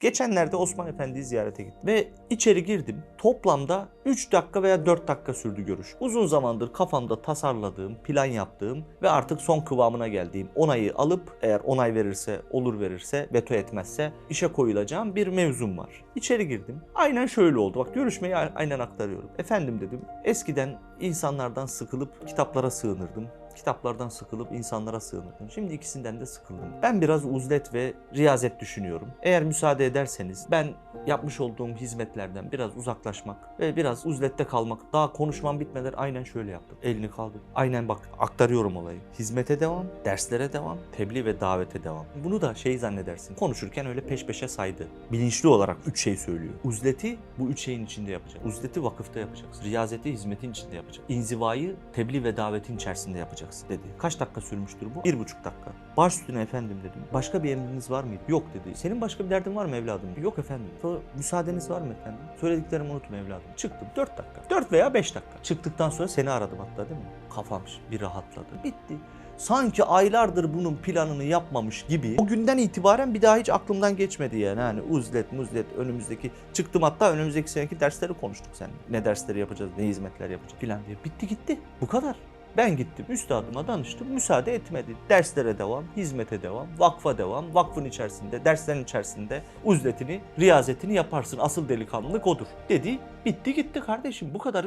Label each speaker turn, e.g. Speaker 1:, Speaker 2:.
Speaker 1: Geçenlerde Osman Efendi'yi ziyarete gittim ve içeri girdim. Toplamda 3 dakika veya 4 dakika sürdü görüş. Uzun zamandır kafamda tasarladığım, plan yaptığım ve artık son kıvamına geldiğim onayı alıp eğer onay verirse, olur verirse, veto etmezse işe koyulacağım bir mevzum var. İçeri girdim. Aynen şöyle oldu. Bak görüşmeyi aynen aktarıyorum. Efendim dedim. Eskiden insanlardan sıkılıp kitaplara sığınırdım. Kitaplardan sıkılıp insanlara sığınırdım. Şimdi ikisinden de sıkıldım. Ben biraz uzlet ve riyazet düşünüyorum. Eğer müsaade ederseniz ben yapmış olduğum hizmetlerden biraz uzaklaşmak ve biraz uzlette kalmak. Daha konuşmam bitmeden aynen şöyle yaptım. Elini kaldır. Aynen bak aktarıyorum olayı. Hizmete devam, derslere devam, tebliğ ve davete devam. Bunu da şey zannedersin. Konuşurken öyle peş peşe saydı. Bilinçli olarak üç şey söylüyor. Uzleti bu üç şeyin içinde yapacak. Uzleti vakıfta yapacaksın. Riyazeti hizmetin içinde yapacak. İnzivayı tebliğ ve davetin içerisinde yapacaksın dedi. Kaç dakika sürmüştür bu? Bir buçuk dakika. Baş üstüne efendim dedim. Başka bir emriniz var mıydı? Yok dedi. Senin başka bir derdin var mı evladım? Yok efendim. Sonra müsaadeniz var mı efendim? Söylediklerimi unutma evladım. Çıktım. Dört dakika. Dört veya beş dakika. Çıktıktan sonra seni aradım hatta değil mi? Kafam bir rahatladı. Bitti. Sanki aylardır bunun planını yapmamış gibi o günden itibaren bir daha hiç aklımdan geçmedi yani. Hani uzlet muzlet önümüzdeki çıktım hatta önümüzdeki seneki dersleri konuştuk sen. Ne dersleri yapacağız, ne hizmetler yapacağız filan diye. Bitti gitti. Bu kadar. Ben gittim üstadıma danıştım müsaade etmedi. Derslere devam, hizmete devam, vakfa devam, vakfın içerisinde, derslerin içerisinde uzletini, riyazetini yaparsın. Asıl delikanlılık odur. Dedi, bitti gitti kardeşim bu kadar.